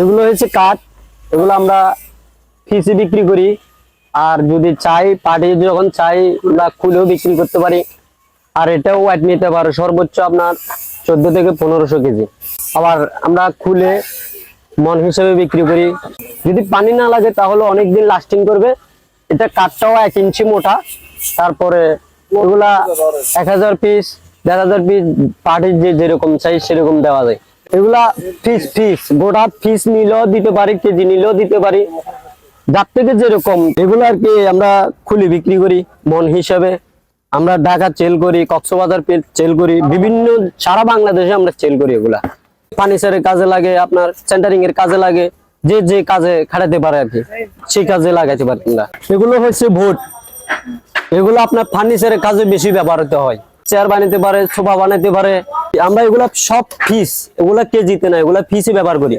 এগুলো হচ্ছে কাঠ, এগুলো আমরা ফিসে বিক্রি করি। আর যদি চাই, পাটি যখন চাই, আমরা খুলেও বিক্রি করতে পারি। আর এটাও ওয়াট নিতে পারো, সর্বোচ্চ আপনার চোদ্দ থেকে পনেরোশো কেজি। আবার আমরা খুলে মন হিসেবে বিক্রি করি। যদি পানি না লাগে, তাহলে অনেক দিন লাস্টিং করবে। এটা কাঠটাও এক ইঞ্চি মোটা। তারপরে ওগুলা এক হাজার পিস দেড় হাজার পিস পাটির যে যেরকম চাই সেরকম দেওয়া যায়। এগুলা ফিস ফিস গোটা ফিস নিলেও দিতে পারি, কেজি নিলেও দিতে পারি। যার থেকে যেরকম। এগুলো আর কি আমরা খুলে বিক্রি করি মন হিসাবে। আমরা ঢাকা চেল করি, কক্সবাজার চেল করি, বিভিন্ন সারা বাংলাদেশে আমরা চেল করি এগুলা। ফার্নিচারের কাজে লাগে, আপনার সেন্টারিং এর কাজে লাগে, যে যে কাজে খাটাতে পারে আর কি সেই কাজে লাগাইতে পারি আমরা। এগুলো হচ্ছে ভোট। এগুলো আপনার ফার্নিচারের কাজে বেশি ব্যবহৃত হয়। চেয়ার বানাতে পারে, সোফা বানাতে পারে আমরা এগুলা সব ফিস এগুলা কেজিতে না এগুলা ফিসে ব্যবহার করি।